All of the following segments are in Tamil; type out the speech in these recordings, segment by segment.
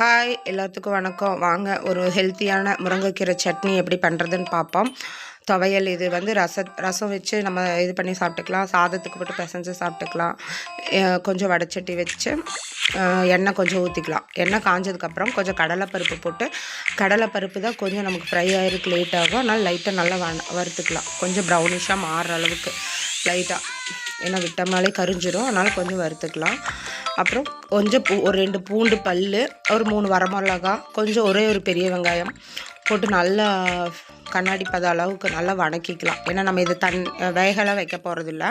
ஹாய் எல்லாத்துக்கும் வணக்கம். வாங்க ஒரு ஹெல்த்தியான முருங்கைக்கீரை சட்னி எப்படி பண்ணுறதுன்னு பார்ப்போம். துவையல் இது வந்து ரச ரசம் வச்சு நம்ம இது பண்ணி சாப்பிட்டுக்கலாம். சாதத்துக்கு போட்டு பிசைஞ்சு சாப்பிட்டுக்கலாம். கொஞ்சம் வடச்சட்டி வச்சு எண்ணெய் கொஞ்சம் ஊற்றிக்கலாம் எண்ணெய் காஞ்சதுக்கப்புறம் கொஞ்சம் கடலைப்பருப்பு போட்டு கடலைப்பருப்பு தான் கொஞ்சம் நமக்கு ஃப்ரை ஆகிருக்கு லேட் ஆகும். அதனால் லைட்டாக நல்லா வ வறுத்துக்கலாம். கொஞ்சம் ப்ரௌனிஷாக மாறுற அளவுக்கு லைட்டாக ஏன்னா விட்டோம்னாலே கரிஞ்சிடும் அதனால் கொஞ்சம் வறுத்துக்கலாம். அப்புறம் கொஞ்சம் பூ ஒரு ரெண்டு பூண்டு பல் ஒரு மூணு வரமிளகா கொஞ்சம் ஒரே ஒரு பெரிய வெங்காயம் போட்டு நல்லா கண்ணாடி பத அளவுக்கு நல்லா வணக்கிக்கலாம். ஏன்னா நம்ம இது தன் வேகலாம் வைக்க போகிறதில்ல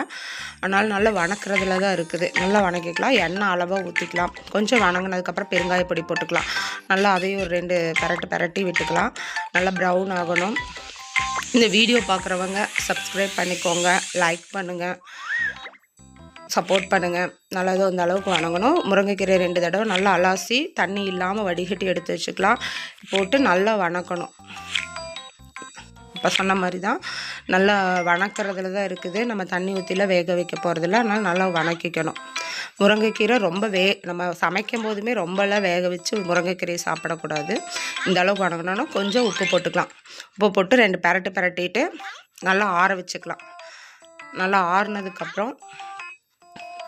அதனால் நல்லா வணக்கிறதுல தான் இருக்குது. நல்லா வணக்கிக்கலாம். எண்ணெய் அளவாக ஊற்றிக்கலாம் கொஞ்சம் வணங்கினதுக்கப்புறம் பெருங்காய பொடி போட்டுக்கலாம். நல்லா அதையும் ஒரு ரெண்டு பெரட்டு பெரட்டி விட்டுக்கலாம். நல்லா ப்ரௌன் ஆகணும். இந்த வீடியோ பார்க்குறவங்க சப்ஸ்கிரைப் பண்ணிக்கோங்க. லைக் பண்ணுங்கள் சப்போர்ட் பண்ணுங்கள் நல்லா அந்த அளவுக்கு வணங்கணும். முருங்கைக்கீரை ரெண்டு தடவை நல்லா அலாசி தண்ணி இல்லாமல் வடிகட்டி எடுத்து வச்சுக்கலாம். போட்டு நல்லா வணக்கணும். இப்போ சொன்ன மாதிரி தான் நல்லா வணக்கிறதுல தான் இருக்குது. நம்ம தண்ணி ஊற்றிலாம் வேக வைக்க போகிறதில்ல அதனால் நல்லா வணக்கிக்கணும். முருங்கைக்கீரை ரொம்ப வே நம்ம சமைக்கும் போதுமே ரொம்பலாம் வேக வச்சு முருங்கைக்கீரையை சாப்பிடக்கூடாது. இந்த அளவுக்கு வணங்கணும்னா கொஞ்சம் உப்பு போட்டுக்கலாம். உப்பு போட்டு ரெண்டு பெரட்டு பெரட்டிட்டு நல்லா ஆற வச்சுக்கலாம். நல்லா ஆறுனதுக்கப்புறம்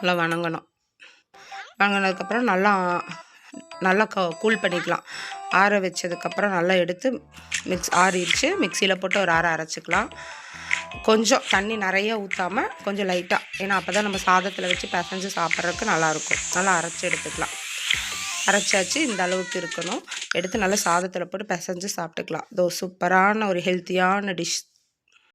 நல்லா வணங்கணும். வணங்கினதுக்கப்புறம் நல்லா நல்லா க கூல் பண்ணிக்கலாம். ஆற வச்சதுக்கப்புறம் நல்லா எடுத்து மிக்ஸ் ஆறிடுச்சு. மிக்சியில் போட்டு ஒரு ஆற அரைச்சிக்கலாம். கொஞ்சம் தண்ணி நிறைய ஊற்றாமல் கொஞ்சம் லைட்டாக ஏன்னா அப்போ தான் நம்ம சாதத்தில் வச்சு பிசைஞ்சு சாப்பிட்றதுக்கு நல்லாயிருக்கும். நல்லா அரைச்சி எடுத்துக்கலாம். அரைச்சாச்சு இந்த அளவுக்கு இருக்கணும். எடுத்து நல்லா சாதத்தில் போட்டு பிசைஞ்சு சாப்பிட்டுக்கலாம். இதோ சூப்பரான ஒரு ஹெல்த்தியான டிஷ்